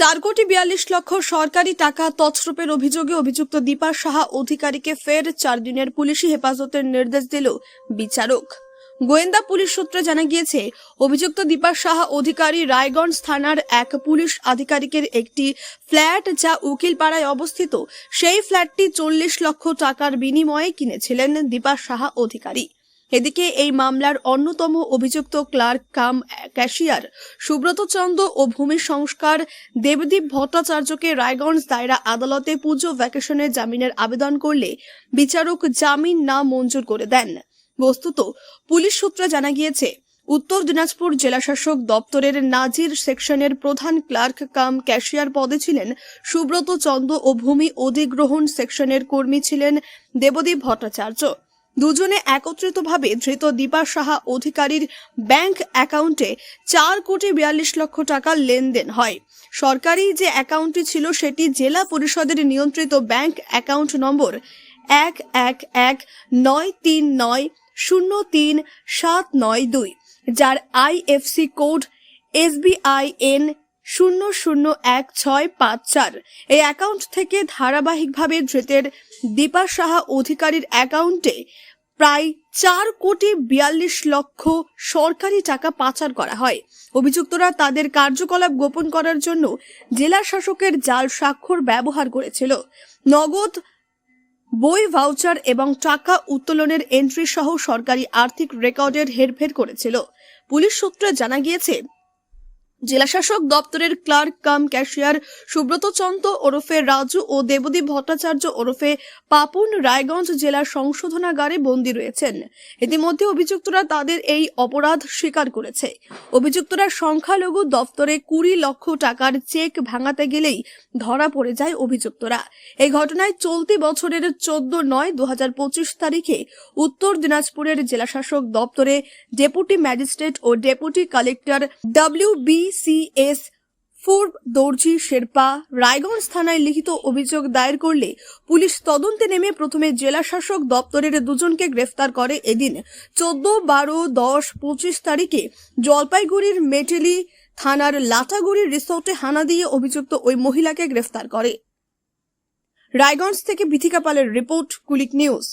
চার কোটি বিয়াল্লিশ লক্ষ সরকারি টাকা তছরূপের অভিযোগে অভিযুক্ত দীপা সাহা অধিকারীকে ফের চার দিনের পুলিশি হেফাজতের নির্দেশ দিল বিচারক। গোয়েন্দা পুলিশ সূত্রে জানা গিয়েছে, অভিযুক্ত দীপা সাহা অধিকারী রায়গঞ্জ থানার এক পুলিশ আধিকারিকের একটি ফ্ল্যাট যা উকিলপাড়ায় অবস্থিত, সেই ফ্ল্যাটটি চল্লিশ লক্ষ টাকার বিনিময়ে কিনেছিলেন দীপা সাহা অধিকারী। এদিকে এই মামলার অন্যতম অভিযুক্ত clerk cum cashier Subrata Chandra ও ভূমি সংস্কার দেবদীপ ভট্টাচার্যকে রায়গঞ্জ দায়রা আদালতে পুজো ভ্যাকেশনে জামিনের আবেদন করলে বিচারক জামিন না মঞ্জুর করে দেন। বস্তুত পুলিশ সূত্রে জানা গিয়েছে, উত্তর দিনাজপুর জেলাশাসক দপ্তরের নাজির সেকশনের প্রধান ক্লার্ক কাম ক্যাশিয়ার পদে ছিলেন সুব্রত চন্দ্র ও ভূমি অধিগ্রহণ সেকশনের কর্মী ছিলেন দেবদীপ ভট্টাচার্য। দুজনে একত্রিতভাবে ধৃত দীপা সাহা অধিকারীর ব্যাংক অ্যাকাউন্টে চার কোটি বিয়াল্লিশ লক্ষ টাকা লেনদেন হয়। সরকারি যে অ্যাকাউন্টটি ছিল সেটি জেলা পরিষদের নিয়ন্ত্রিত ব্যাংক অ্যাকাউন্ট নম্বর এক এক এক নয় তিন নয় শূন্য তিন সাত নয় দুই, যার আইএফসি কোড এসবিআই এন শূন্য শূন্য এক ছয় পাঁচ চার। এই অ্যাকাউন্ট থেকে ধারাবাহিকভাবে ধৃতের দীপা সাহা অধিকারীর অ্যাকাউন্টে প্রায় চার কোটি বিয়াল্লিশ লক্ষ সরকারি টাকা পাচার করা হয়। অভিযুক্তরা তাদের কার্যকলাপ গোপন করার জন্য জেলা শাসকের জাল স্বাক্ষর ব্যবহার করেছিল। নগদ বই ভাউচার এবং টাকা উত্তোলনের এন্ট্রি সহ সরকারি আর্থিক রেকর্ডের হেরফের করেছিল। পুলিশ সূত্রে জানা গিয়েছে জেলাশাসক দপ্তরের clerk, cum cashier Subrata Chanda ওরফে রাজু ও দেবদীপ ভট্টাচার্য ওরফে পাপুন রায়গঞ্জ জেলার সংশোধনাগারে বন্দী রয়েছেন। ইতিমধ্যে অভিযুক্তরা তাদের এই অপরাধ স্বীকার করেছে। অভিযুক্তরা সংখ্যালঘু দপ্তরে কুড়ি লক্ষ টাকার চেক ভাঙাতে গেলেই ধরা পড়ে যায় অভিযুক্তরা। এই ঘটনায় চলতি বছরের চোদ্দ নয় দু তারিখে উত্তর দিনাজপুরের জেলাশাসক দপ্তরে ডেপুটি ম্যাজিস্ট্রেট ও deputy collector W BCS Purba Dorji Sherpa Raiganj থানায় লিখিত অভিযোগ দায়ের করলে পুলিশ তদন্তে নেমে প্রথমে জেলা শাসক দপ্তরের দুজনকে গ্রেফতার করে এদিন চোদ্দ, বারো, দশ, পঁচিশ তারিখে জলপাইগুড়ির মেটেলি থানার লাটাগুড়ি রিসোর্টে হানা দিয়ে অভিযুক্ত ওই মহিলাকে গ্রেফতার করে। রায়গঞ্জ থেকে বিথিকা পালের রিপোর্ট, কুলিক নিউজ।